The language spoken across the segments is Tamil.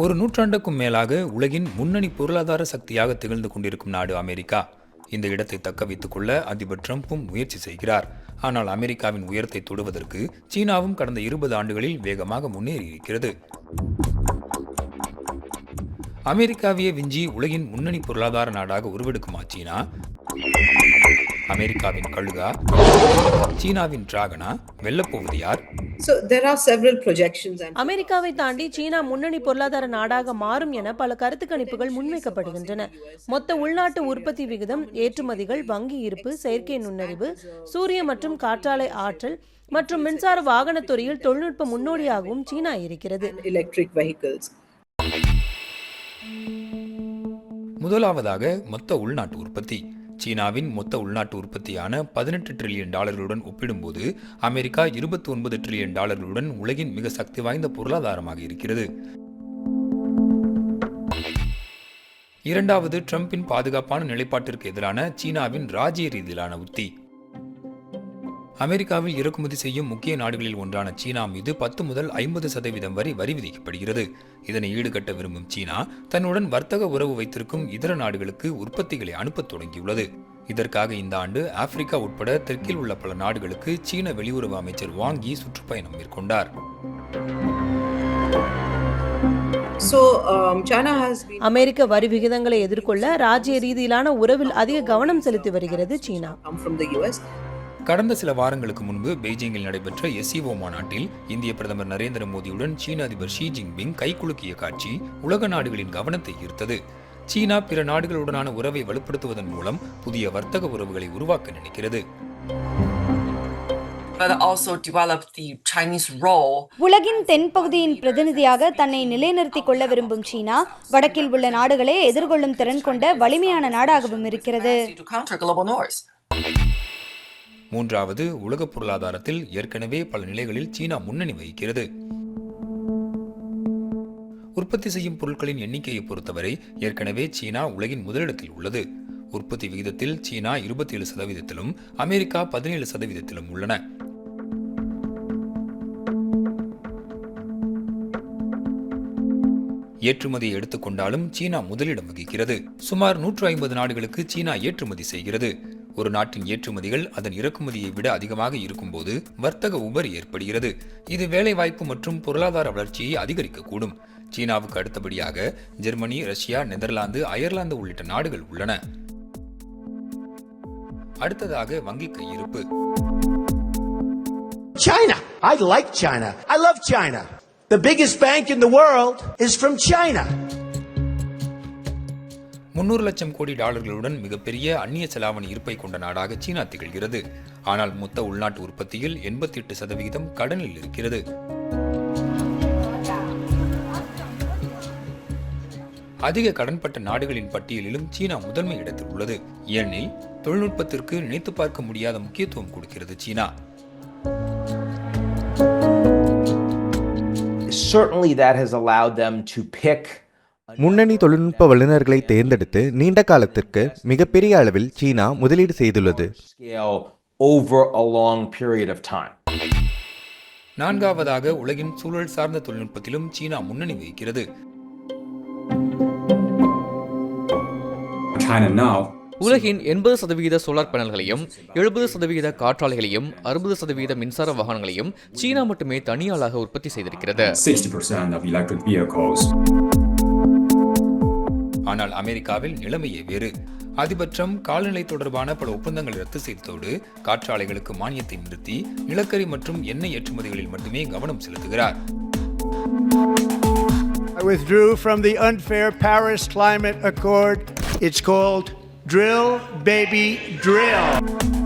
ஒரு நூற்றாண்டுக்கும் மேலாக உலகின் முன்னணி பொருளாதார சக்தியாக திகழ்ந்து கொண்டிருக்கும் நாடு அமெரிக்கா. இந்த இடத்தை தக்க வைத்துக் கொள்ள அதிபர் ட்ரம்ப்பும் முயற்சி செய்கிறார். ஆனால் அமெரிக்காவின் உயரத்தை தொடுவதற்கு சீனாவும் கடந்த இருபது ஆண்டுகளில் வேகமாக முன்னேறியிருக்கிறது அமெரிக்காவையே விஞ்சி உலகின் முன்னணி பொருளாதார நாடாக உருவெடுக்குமா சீனா? அமெரிக்காவின் கழுகா சீனாவின் டிராகனா வெல்லப்போவது யார்? So there are several projections and அமெரிக்காவை தாண்டி சீனா முன்னணி பொருளாதார நாடாக மாறும் என பல கருத்து கணிப்புகள் முன்வைக்கப்படுகின்றன. மொத்த உள்நாட்டு உற்பத்தி விகிதம் ஏற்றுமதிகள் வங்கி இருப்பு செயற்கை நுண்ணறிவு சூரிய மற்றும் காற்றாலை ஆற்றல் மற்றும் மின்சார வாகனத் துறையில் தொழில்நுட்ப முன்னோடியாகவும் சீனா இருக்கிறது. electric vehicles. முதலாவதாக மொத்த உள்நாட்டு உற்பத்தி. சீனாவின் மொத்த உள்நாட்டு உற்பத்தியான பதினெட்டு ட்ரில்லியன் டாலர்களுடன் ஒப்பிடும்போது அமெரிக்கா இருபத்தி ஒன்பது ட்ரில்லியன் டாலர்களுடன் உலகின் மிக சக்தி வாய்ந்த பொருளாதாரமாக இருக்கிறது. இரண்டாவது ட்ரம்பின் பாதுகாப்பான நிலைப்பாட்டிற்கு எதிரான சீனாவின் ராஜ்ய ரீதியிலான உத்தி. அமெரிக்காவில் இறக்குமதி செய்யும் முக்கிய நாடுகளில் ஒன்றான சீனா மீது பத்து முதல் ஐம்பது சதவீதம் வரை வரி விதிக்கப்படுகிறது. இதனை ஈடுகட்ட விரும்பும் சீனா தன்னுடன் வர்த்தக உறவு வைத்திருக்கும் இதர நாடுகளுக்கு உற்பத்திகளை அனுப்பத் தொடங்கியுள்ளது. இதற்காக இந்த ஆண்டு ஆப்பிரிக்கா உட்பட தெற்கில் உள்ள பல நாடுகளுக்கு சீன வெளியுறவு அமைச்சர் வாங் யி சுற்றுப்பயணம் மேற்கொண்டார். Um, China has been அமெரிக்க வரி விகிதங்களை எதிர்கொள்ள ராஜ்ய ரீதியிலான உறவில் அதிக கவனம் செலுத்தி வருகிறது சீனா. கடந்த சில வாரங்களுக்கு முன்பு பெய்ஜிங்கில் நடைபெற்ற எஸ்இஓ மாநாட்டில் இந்திய பிரதமர் நரேந்திர மோடியுடன் சீன அதிபர் ஷி ஜின்பிங் கைகுலுக்கிய காட்சி உலக நாடுகளின் கவனத்தை ஈர்த்தது. சீனா பிற நாடுகளுடனான உறவை வலுப்படுத்துவதன் மூலம் புதிய வர்த்தக உறவுகளை உருவாக்க நினைக்கிறது. But also develop the Chinese role. உலகின் தென்பகுதியின் பிரதிநிதியாக தன்னை நிலைநிறுத்திக் கொள்ள விரும்பும் சீனா வடக்கில் உள்ள நாடுகளை எதிர்கொள்ளும் திறன் கொண்ட வலிமையான நாடாகவும் இருக்கிறது. மூன்றாவது உலக பொருளாதாரத்தில் ஏற்கனவே பல நிலைகளில் சீனா முன்னணி வகிக்கிறது. உற்பத்தி செய்யும் பொருட்களின் எண்ணிக்கையை பொறுத்தவரை ஏற்கனவே சீனா உலகின் முதலிடத்தில் உள்ளது. உற்பத்தி விகிதத்தில் சீனா இருபத்தி ஏழு சதவீதத்திலும் அமெரிக்கா பதினேழு சதவீதத்திலும் உள்ளன. ஏற்றுமதியை எடுத்துக்கொண்டாலும் சீனா முதலிடம் வகிக்கிறது. சுமார் நூற்று ஐம்பது நாடுகளுக்கு சீனா ஏற்றுமதி செய்கிறது. ஒரு நாட்டின் ஏற்றுமதிகள் அதன் இறக்குமதியை விட அதிகமாக இருக்கும்போது வர்த்தக உபரி ஏற்படுகிறது இது வேலைவாய்ப்பு மற்றும் பொருளாதார வளர்ச்சியை அதிகரிக்கக்கூடும் சீனாவுக்கு அடுத்தபடியாக ஜெர்மனி ரஷ்யா நெதர்லாந்து அயர்லாந்து உள்ளிட்ட நாடுகள் உள்ளன அடுத்ததாக வங்கி கையிருப்பு China. I like China. I love China. The biggest bank in the world is from China. முன்னூறு லட்சம் கோடி டாலர்களுடன் மிகப்பெரிய அந்நிய செலாவணி இருப்பை கொண்ட நாடாக சீனா திகழ்கிறது. ஆனால் மொத்த உள்நாட்டு உற்பத்தியில் எண்பத்தி எட்டு சதவிகிதம் கடனில் இருக்கிறது. அதிக கடன்பட்ட நாடுகளின் பட்டியலிலும் சீனா முதன்மை இடத்தில் உள்ளது. ஏனெனில் தொழில்நுட்பத்திற்கு நினைத்து பார்க்க முடியாத முக்கியத்துவம் கொடுக்கிறது சீனா. Certainly that has allowed them to pick முன்னணி தொழில்நுட்ப வல்லுநர்களை தேர்ந்தெடுத்து நீண்ட காலத்திற்கு மிகப்பெரிய அளவில் சீனா முதலீடு செய்துள்ளது. Scale over a long period of time. நான்காவதாக உலகின் சூழல் சார்ந்த தொழில்நுட்பத்திலும் சீனா முன்னணி வகிக்கிறது. China now உலகின் எண்பது சதவிகித சோலார் பேனல்களையும் எழுபது சதவிகித காற்றாலைகளையும் அறுபது சதவிகித மின்சார வாகனங்களையும் சீனா மட்டுமே தனியாளாக உற்பத்தி செய்திருக்கிறது. ஆனால் அமெரிக்காவில் நிலைமையே வேறு அதிபர் ட்ரம்ப் காலநிலை தொடர்பான பல ஒப்பந்தங்களை ரத்து செய்ததோடு காற்றாலைகளுக்கு மானியத்தை நிறுத்தி நிலக்கரி மற்றும் எண்ணெய் ஏற்றுமதிகளில் மட்டுமே கவனம் செலுத்துகிறார் I withdrew from the unfair Paris Climate Accord. It's called Drill Baby Drill.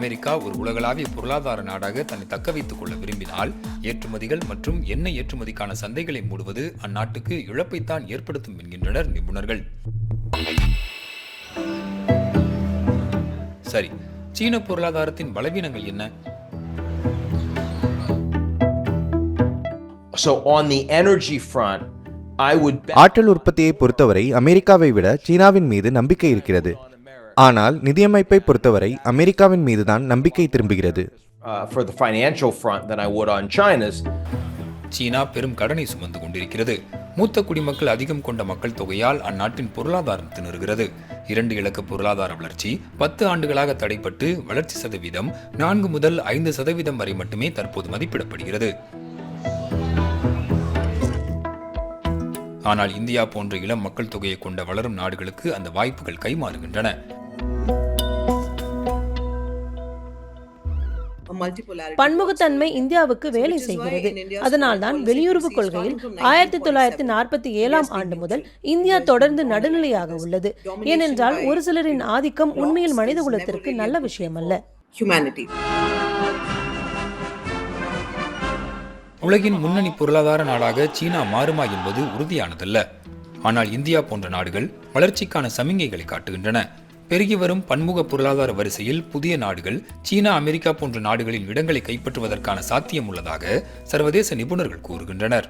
America ஒரு உலகளாவிய பொருளாதார நாடாக தன்னை தக்க வைத்துக் கொள்ள விரும்பினால் ஏற்றுமதிகள் மற்றும் எண்ணெய் ஏற்றுமதிக்கான சந்தைகளை மூடுவது அந்நாட்டுக்கு இழப்பைத்தான் ஏற்படுத்தும் என்கின்றனர் நிபுணர்கள். சரி சீன பொருளாதாரத்தின் பலவீனங்கள் என்ன? So on the energy front, I would bet ஆற்றல் உற்பத்தியை பொறுத்தவரை அமெரிக்காவை விட சீனாவின் மீது நம்பிக்கை இருக்கிறது. ஆனால் நிதியமைப்பை பொறுத்தவரை அமெரிக்காவின் மீதுதான் நம்பிக்கை திரும்புகிறது. Uh, for the financial front than I would on China's. சீனா பெரும் கடனை சுமந்து கொண்டிருக்கிறது. மூத்த குடிமக்கள் அதிகம் கொண்ட மக்கள் தொகையால் அந்நாட்டின் பொருளாதாரம் திணறுகிறது இரண்டு இலக்க பொருளாதார வளர்ச்சி பத்து ஆண்டுகளாக தடைப்பட்டு வளர்ச்சி சதவீதம் நான்கு முதல் ஐந்து சதவீதம் வரை மட்டுமே தற்போது மதிப்பிடப்படுகிறது. ஆனால் இந்தியா போன்ற இளம் மக்கள் தொகையை கொண்ட வளரும் நாடுகளுக்கு அந்த வாய்ப்புகள் கைமாறுகின்றன. பன்முகத்தன்மை இந்தியாவுக்கு வேலை செய்கிறது. அதனால்தான் வெளியுறவு கொள்கையில் ஆயிரத்தி தொள்ளாயிரத்தி நாற்பத்தி ஏழாம் ஆண்டு முதல் இந்தியா தொடர்ந்து நடுநிலையாக உள்ளது. ஏனென்றால் ஒரு சிலரின் ஆதிக்கம் உண்மையில் மனிதகுலத்திற்கு நல்ல விஷயமல்ல humanity. உலகின் முன்னணி பொருளாதார நாடாக சீனா மாறுமா என்பது உறுதியானதல்ல. ஆனால் இந்தியா போன்ற நாடுகள் வளர்ச்சிக்கான சமிங்கைகளை காட்டுகின்றன. பெருகி வரும் பன்முக பொருளாதார வரிசையில் புதிய நாடுகள் சீனா அமெரிக்கா போன்ற நாடுகளின் இடங்களை கைப்பற்றுவதற்கான சாத்தியம் உள்ளதாக சர்வதேச நிபுணர்கள் கூறுகின்றனர்.